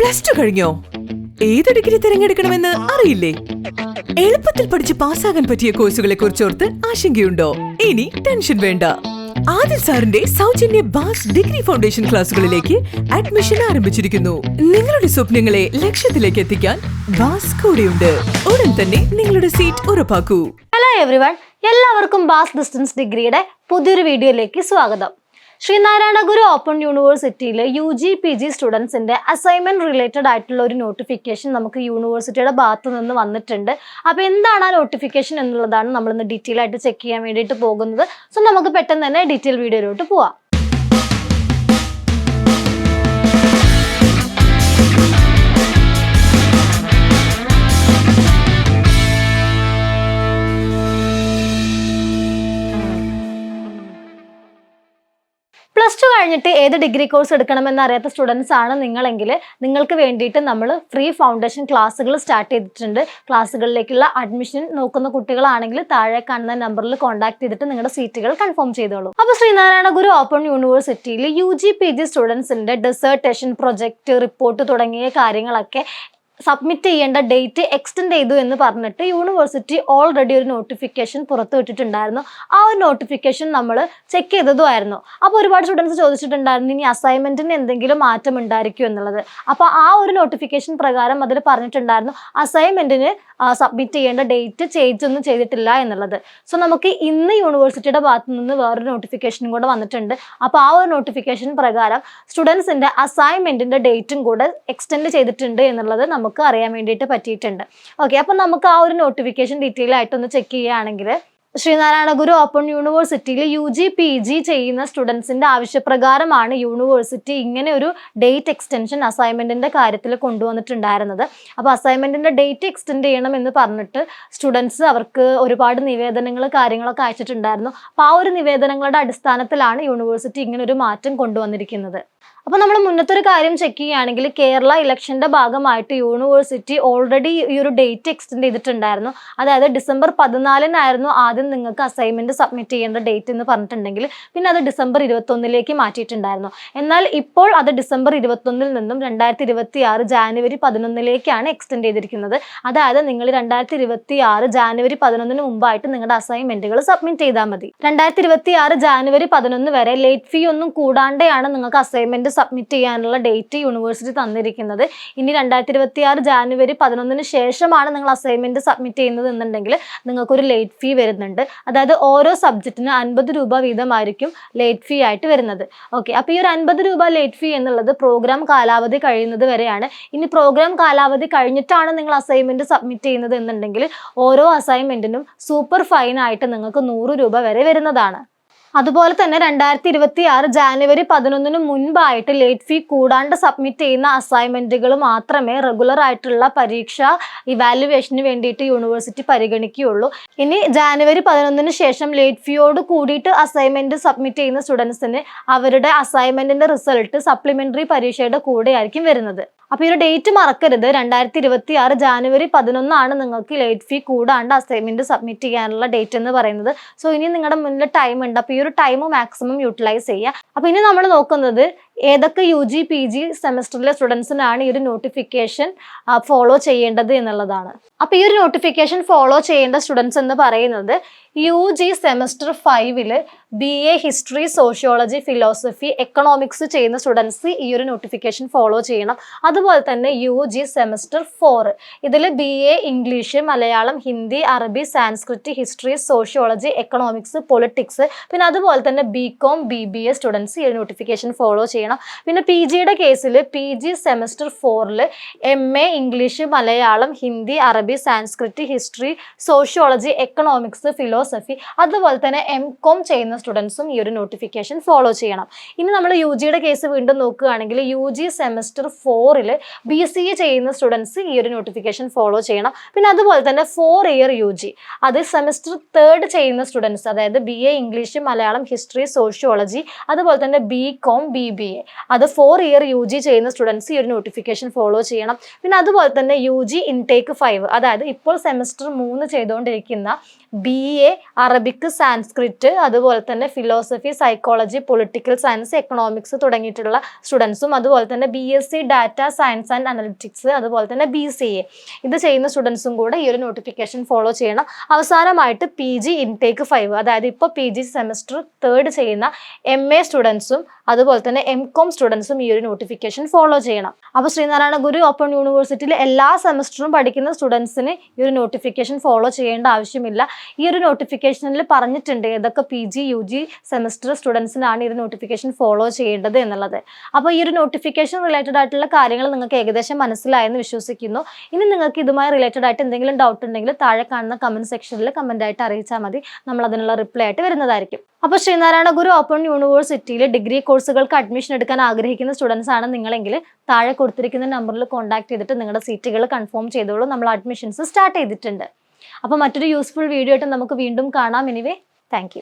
Plus two കഴിഞ്ഞോ? ഏത് degree തിരഞ്ഞെടുക്കണമെന്ന് അറിയില്ലേ? എളുപ്പത്തിൽ പഠിച്ച് പാസ്സാകാൻ പറ്റിയ കോഴ്സുകളെ കുറിച്ചോർത്ത് ആശങ്കയുണ്ടോ? ഇനി ടെൻഷൻ വേണ്ട. ആദിൽ സാറിന്റെ സൗജന്യ ബാസ് ഡിഗ്രി ഫൗണ്ടേഷൻ ക്ലാസുകളിലേക്ക് അഡ്മിഷൻ ആരംഭിച്ചിരിക്കുന്നു. നിങ്ങളുടെ സ്വപ്നങ്ങളെ ലക്ഷ്യത്തിലേക്ക് എത്തിക്കാൻ ബാസ് കൂടെയുണ്ട്. ഉടൻ തന്നെ നിങ്ങളുടെ സീറ്റ് ഉറപ്പാക്കൂ. ഹലോ എവ്രിവൺ എല്ലാവർക്കും ബാസ് ഡിസ്റ്റൻസ് ഡിഗ്രിയുടെ പുതിയൊരു വീഡിയോയിലേക്ക് സ്വാഗതം. ശ്രീനാരായണ ഗുരു ഓപ്പൺ യൂണിവേഴ്സിറ്റിയിലെ യു ജി പി ജി സ്റ്റുഡൻസിന്റെ അസൈൻമെന്റ് റിലേറ്റഡ് ആയിട്ടുള്ള ഒരു നോട്ടിഫിക്കേഷൻ നമുക്ക് യൂണിവേഴ്സിറ്റിയുടെ ഭാഗത്ത് നിന്ന് വന്നിട്ടുണ്ട്. അപ്പോൾ എന്താണ് ആ നോട്ടിഫിക്കേഷൻ എന്നുള്ളതാണ് നമ്മൾ ഇന്ന് ഡീറ്റെയിൽ ആയിട്ട് ചെക്ക് ചെയ്യാൻ വേണ്ടിയിട്ട് പോകുന്നത്. സോ നമുക്ക് പെട്ടെന്ന് തന്നെ ഡീറ്റെയിൽ വീഡിയോയിലോട്ട് പോവാം. കഴിഞ്ഞിട്ട് ഏത് ഡിഗ്രി കോഴ്സ് എടുക്കണമെന്ന് അറിയാത്ത സ്റ്റുഡൻസ് ആണ് നിങ്ങളെങ്കിൽ നിങ്ങൾക്ക് വേണ്ടിയിട്ട് നമ്മൾ ഫ്രീ ഫൗണ്ടേഷൻ ക്ലാസ്സുകൾ സ്റ്റാർട്ട് ചെയ്തിട്ടുണ്ട്. ക്ലാസ്സുകളിലേക്കുള്ള അഡ്മിഷൻ നോക്കുന്ന കുട്ടികളാണെങ്കിൽ താഴെ കാണുന്ന നമ്പറിൽ കോൺടാക്ട് ചെയ്തിട്ട് നിങ്ങളുടെ സീറ്റുകൾ കൺഫേം ചെയ്തോളൂ. അപ്പോൾ ശ്രീനാരായണ ഗുരു ഓപ്പൺ യൂണിവേഴ്സിറ്റിയിൽ യു ജി പി ജി സ്റ്റുഡൻസിന്റെ ഡെസേർട്ടേഷൻ പ്രൊജക്റ്റ് റിപ്പോർട്ട് തുടങ്ങിയ കാര്യങ്ങളൊക്കെ സബ്മിറ്റ് ചെയ്യേണ്ട ഡേറ്റ് എക്സ്റ്റെൻഡ് ചെയ്തു എന്ന് പറഞ്ഞിട്ട് യൂണിവേഴ്സിറ്റി ഓൾറെഡി ഒരു നോട്ടിഫിക്കേഷൻ പുറത്തുവിട്ടിട്ടുണ്ടായിരുന്നു ആ ഒരു നോട്ടിഫിക്കേഷൻ നമ്മൾ ചെക്ക് ചെയ്തതുമായിരുന്നു അപ്പോൾ ഒരുപാട് സ്റ്റുഡൻസ് ചോദിച്ചിട്ടുണ്ടായിരുന്നു ഇനി അസൈൻമെന്റിന് എന്തെങ്കിലും മാറ്റം ഉണ്ടായിരിക്കും എന്നുള്ളത്. അപ്പോൾ ആ ഒരു നോട്ടിഫിക്കേഷൻ പ്രകാരം അതിൽ പറഞ്ഞിട്ടുണ്ടായിരുന്നു അസൈൻമെന്റിന് സബ്മിറ്റ് ചെയ്യേണ്ട ഡേറ്റ് ചേഞ്ച് ഒന്നും ചെയ്തിട്ടില്ല എന്നുള്ളത്. സോ നമുക്ക് ഇന്ന് യൂണിവേഴ്സിറ്റിയുടെ ഭാഗത്തു നിന്ന് വേറൊരു നോട്ടിഫിക്കേഷനും കൂടെ വന്നിട്ടുണ്ട്. അപ്പോൾ ആ ഒരു നോട്ടിഫിക്കേഷൻ പ്രകാരം സ്റ്റുഡൻസിന്റെ അസൈൻമെന്റിന്റെ ഡേറ്റും കൂടെ എക്സ്റ്റെൻഡ് ചെയ്തിട്ടുണ്ട് എന്നുള്ളത് നമുക്ക് അറിയാൻ വേണ്ടിയിട്ട് പറ്റിയിട്ടുണ്ട്. ഓക്കെ അപ്പം നമുക്ക് ആ ഒരു നോട്ടിഫിക്കേഷൻ ഡീറ്റെയിൽ ആയിട്ടൊന്ന് ചെക്ക് ചെയ്യുകയാണെങ്കിൽ ശ്രീനാരായണ ഗുരു ഓപ്പൺ യൂണിവേഴ്സിറ്റിയിൽ യു ജി പി ജി ചെയ്യുന്ന സ്റ്റുഡൻസിന്റെ ആവശ്യപ്രകാരമാണ് യൂണിവേഴ്സിറ്റി ഇങ്ങനെ ഒരു ഡേറ്റ് എക്സ്റ്റൻഷൻ അസൈൻമെന്റിന്റെ കാര്യത്തിൽ കൊണ്ടുവന്നിട്ടുണ്ടായിരുന്നത്. അപ്പോൾ അസൈൻമെന്റിന്റെ ഡേറ്റ് എക്സ്റ്റെൻഡ് ചെയ്യണം എന്ന് പറഞ്ഞിട്ട് സ്റ്റുഡൻസ് അവർക്ക് ഒരുപാട് നിവേദനങ്ങൾ കാര്യങ്ങളൊക്കെ അയച്ചിട്ടുണ്ടായിരുന്നു. അപ്പോൾ ആ ഒരു നിവേദനങ്ങളുടെ അടിസ്ഥാനത്തിലാണ് യൂണിവേഴ്സിറ്റി ഇങ്ങനെ ഒരു മാറ്റം കൊണ്ടുവന്നിരിക്കുന്നത്. അപ്പോൾ നമ്മൾ മുന്നത്തെ ഒരു കാര്യം ചെക്ക് ചെയ്യുകയാണെങ്കിൽ കേരള ഇലക്ഷന്റെ ഭാഗമായിട്ട് യൂണിവേഴ്സിറ്റി ഓൾറെഡി ഈ ഒരു ഡേറ്റ് എക്സ്റ്റെൻഡ് ചെയ്തിട്ടുണ്ടായിരുന്നു. അതായത് ഡിസംബർ പതിനാലിനായിരുന്നു ആദ്യം നിങ്ങൾക്ക് അസൈൻമെന്റ് സബ്മിറ്റ് ചെയ്യേണ്ട ഡേറ്റ് എന്ന് പറഞ്ഞിട്ടുണ്ടെങ്കിൽ പിന്നെ അത് ഡിസംബർ ഇരുപത്തൊന്നിലേക്ക് മാറ്റിയിട്ടുണ്ടായിരുന്നു. എന്നാൽ ഇപ്പോൾ അത് ഡിസംബർ ഇരുപത്തൊന്നിൽ നിന്നും രണ്ടായിരത്തി ഇരുപത്തി ആറ് ജാനുവരി പതിനൊന്നിലേക്കാണ് എക്സ്റ്റെൻഡ് ചെയ്തിരിക്കുന്നത്. അതായത് നിങ്ങൾ രണ്ടായിരത്തി ഇരുപത്തി ആറ് ജാനുവരി പതിനൊന്നിന് മുമ്പായിട്ട് നിങ്ങളുടെ അസൈൻമെന്റുകൾ സബ്മിറ്റ് ചെയ്താൽ മതി. രണ്ടായിരത്തി ഇരുപത്തി ആറ് ജാനുവരി പതിനൊന്ന് വരെ ലേറ്റ് ഫീ ഒന്നും കൂടാണ്ടെയാണ് നിങ്ങൾക്ക് അസൈൻമെന്റ് സബ്മിറ്റ് ചെയ്യാനുള്ള ഡേറ്റ് യൂണിവേഴ്സിറ്റി തന്നിരിക്കുന്നത്. ഇനി രണ്ടായിരത്തി ഇരുപത്തി ആറ് ജാനുവരി പതിനൊന്നിന് ശേഷമാണ് നിങ്ങൾ അസൈൻമെന്റ് സബ്മിറ്റ് ചെയ്യുന്നത് എന്നുണ്ടെങ്കിൽ നിങ്ങൾക്കൊരു ലേറ്റ് ഫീ വരുന്നുണ്ട്. അതായത് ഓരോ സബ്ജക്റ്റിന് അൻപത് രൂപ വീതമായിരിക്കും ലേറ്റ് ഫീ ആയിട്ട് വരുന്നത്. ഓക്കെ അപ്പോൾ ഈ ഒരു അൻപത് രൂപ ലേറ്റ് ഫീ എന്നുള്ളത് പ്രോഗ്രാം കാലാവധി കഴിയുന്നത് വരെയാണ്. ഇനി പ്രോഗ്രാം കാലാവധി കഴിഞ്ഞിട്ടാണ് നിങ്ങൾ അസൈൻമെന്റ് സബ്മിറ്റ് ചെയ്യുന്നത് എന്നുണ്ടെങ്കിൽ ഓരോ അസൈൻമെന്റിനും സൂപ്പർ ഫൈൻ ആയിട്ട് നിങ്ങൾക്ക് നൂറ് രൂപ വരെ വരുന്നതാണ്. അതുപോലെ തന്നെ രണ്ടായിരത്തി ഇരുപത്തി ആറ് ജാനുവരി പതിനൊന്നിന് മുൻപായിട്ട് ലേറ്റ് ഫീ കൂടാണ്ട് സബ്മിറ്റ് ചെയ്യുന്ന അസൈൻമെന്റുകൾ മാത്രമേ റെഗുലർ ആയിട്ടുള്ള പരീക്ഷ ഇവാലുവേഷന് വേണ്ടിയിട്ട് യൂണിവേഴ്സിറ്റി പരിഗണിക്കുകയുള്ളൂ. ഇനി ജാനുവരി പതിനൊന്നിന് ശേഷം ലേറ്റ് ഫീയോട് കൂടിയിട്ട് അസൈൻമെന്റ് സബ്മിറ്റ് ചെയ്യുന്ന സ്റ്റുഡൻസിന് അവരുടെ അസൈൻമെന്റിന്റെ റിസൾട്ട് സപ്ലിമെന്ററി പരീക്ഷയുടെ കൂടെ ആയിരിക്കും വരുന്നത്. അപ്പോൾ ഈ ഒരു ഡേറ്റ് മറക്കരുത്. രണ്ടായിരത്തി ഇരുപത്തി ആറ് ജാനുവരി പതിനൊന്നാണ് നിങ്ങൾക്ക് ലേറ്റ് ഫീ കൂടാണ്ട് അസൈൻമെന്റ് സബ്മിറ്റ് ചെയ്യാനുള്ള ഡേറ്റ് എന്ന് പറയുന്നത്. സോ ഇനി നിങ്ങളുടെ മുന്നിൽ ടൈം ഉണ്ട്. അപ്പോൾ ഈ ഒരു ടൈം മാക്സിമം യൂട്ടിലൈസ് ചെയ്യുക. അപ്പോൾ ഇനി നമ്മൾ നോക്കുന്നത് ഏതൊക്കെ യു ജി പി ജി സെമസ്റ്ററിലെ സ്റ്റുഡൻസിനാണ് ഈ ഒരു നോട്ടിഫിക്കേഷൻ ഫോളോ ചെയ്യേണ്ടത് എന്നുള്ളതാണ്. അപ്പോൾ ഈ ഒരു നോട്ടിഫിക്കേഷൻ ഫോളോ ചെയ്യേണ്ട സ്റ്റുഡൻസ് എന്ന് പറയുന്നത് യു ജി സെമസ്റ്റർ ഫൈവിൽ B A history sociology philosophy economics ചെയ്യുന്ന സ്റ്റുഡൻസ് ഈ ഒരു നോട്ടിഫിക്കേഷൻ ഫോളോ ചെയ്യണം. അതുപോലെ തന്നെ യു ജി സെമസ്റ്റർ ഫോർ ഇതിൽ B A English Malayalam Hindi Arabi Sanskrit history sociology economics politics പിന്നെ അതുപോലെ തന്നെ B com B B A students ഈ ഒരു നോട്ടിഫിക്കേഷൻ ഫോളോ ചെയ്യണം. പിന്നെ പി ജിയുടെ കേസിൽ പി ജി സെമസ്റ്റർ ഫോറിൽ M A English Malayalam Hindi Arabi Sanskrit history sociology economics philosophy അതുപോലെ തന്നെ എം കോം ചെയ്യുന്ന സ്റ്റുഡൻസും ഈ ഒരു നോട്ടിഫിക്കേഷൻ ഫോളോ ചെയ്യണം. ഇനി നമ്മൾ യു ജിയുടെ കേസ് വീണ്ടും നോക്കുകയാണെങ്കിൽ യു ജി സെമസ്റ്റർ ഫോറിൽ ബി സി എ ചെയ്യുന്ന സ്റ്റുഡൻസ് ഈ ഒരു നോട്ടിഫിക്കേഷൻ ഫോളോ ചെയ്യണം. പിന്നെ അതുപോലെ തന്നെ ഫോർ ഇയർ യു ജി അത് സെമസ്റ്റർ തേർഡ് ചെയ്യുന്ന സ്റ്റുഡൻസ് അതായത് B A English Malayalam history sociology അതുപോലെ തന്നെ B com B B A അത് ഫോർ ഇയർ യു ജി ചെയ്യുന്ന സ്റ്റുഡൻസ് ഈ ഒരു നോട്ടിഫിക്കേഷൻ ഫോളോ ചെയ്യണം. പിന്നെ അതുപോലെ തന്നെ യു ജി ഇൻടേക്ക് ഫൈവ് അതായത് ഇപ്പോൾ സെമസ്റ്റർ മൂന്ന് ചെയ്തുകൊണ്ടിരിക്കുന്ന ബി എ അറബിക് സാൻസ്ക്രിറ്റ് അതുപോലെ തന്നെ philosophy psychology political science economics തുടങ്ങിയിട്ടുള്ള സ്റ്റുഡൻസും അതുപോലെ തന്നെ B S C data science and analytics അതുപോലെ തന്നെ ബി സി എ ഇത് ചെയ്യുന്ന സ്റ്റുഡൻസും കൂടെ ഈ ഒരു നോട്ടിഫിക്കേഷൻ ഫോളോ ചെയ്യണം. അവസാനമായിട്ട് പി ജി ഇൻടേക്ക് ഫൈവ് അതായത് ഇപ്പോൾ പി ജി സെമസ്റ്റർ തേർഡ് ചെയ്യുന്ന എം എ സ്റ്റുഡൻസും അതുപോലെ തന്നെ എം കോം സ്റ്റുഡൻസും ഈ ഒരു നോട്ടിഫിക്കേഷൻ ഫോളോ ചെയ്യണം. അപ്പോൾ ശ്രീനാരായണ ഗുരു ഓപ്പൺ യൂണിവേഴ്സിറ്റിയിൽ എല്ലാ സെമസ്റ്ററും പഠിക്കുന്ന സ്റ്റുഡൻസിന് ഈ ഒരു നോട്ടിഫിക്കേഷൻ ഫോളോ ചെയ്യേണ്ട ആവശ്യമില്ല. ഈ ഒരു നോട്ടിഫിക്കേഷനിൽ പറഞ്ഞിട്ടുണ്ട് ഏതൊക്കെ P G U G semester സ്റ്റുഡൻസിനാണ് ഈ ഒരു നോട്ടിഫിക്കേഷൻ ഫോളോ ചെയ്യേണ്ടത് എന്നുള്ളത്. അപ്പോൾ ഈ ഒരു നോട്ടിഫിക്കേഷൻ റിലേറ്റഡ് ആയിട്ടുള്ള കാര്യങ്ങൾ നിങ്ങൾക്ക് ഏകദേശം മനസ്സിലായെന്ന് വിശ്വസിക്കുന്നു. ഇനി നിങ്ങൾക്ക് ഇതുമായി റിലേറ്റഡ് ആയിട്ട് എന്തെങ്കിലും ഡൗട്ട് ഉണ്ടെങ്കിൽ താഴെ കാണുന്ന കമന്റ് സെക്ഷനിൽ കമന്റ് ആയിട്ട് അറിയിച്ചാൽ മതി. നമ്മൾ അതിനുള്ള റിപ്ലൈ ആയിട്ട് വരുന്നതായിരിക്കും. അപ്പോൾ ശ്രീനാരായണ ഗുരു ഓപ്പൺ യൂണിവേഴ്സിറ്റിയിൽ ഡിഗ്രി കോഴ്സുകൾക്ക് അഡ്മിഷൻ എടുക്കാൻ ആഗ്രഹിക്കുന്ന സ്റ്റുഡൻസ് ആണ് നിങ്ങളെങ്കിൽ താഴെ കൊടുത്തിരിക്കുന്ന നമ്പറിൽ കോൺടാക്ട് ചെയ്തിട്ട് നിങ്ങളുടെ സീറ്റുകൾ കൺഫേം ചെയ്തോളൂ. നമ്മൾ അഡ്മിഷൻസ് സ്റ്റാർട്ട് ചെയ്തിട്ടുണ്ട്. അപ്പോൾ മറ്റൊരു യൂസ്ഫുൾ വീഡിയോ ആയിട്ട് നമുക്ക് വീണ്ടും കാണാം. Anyway thank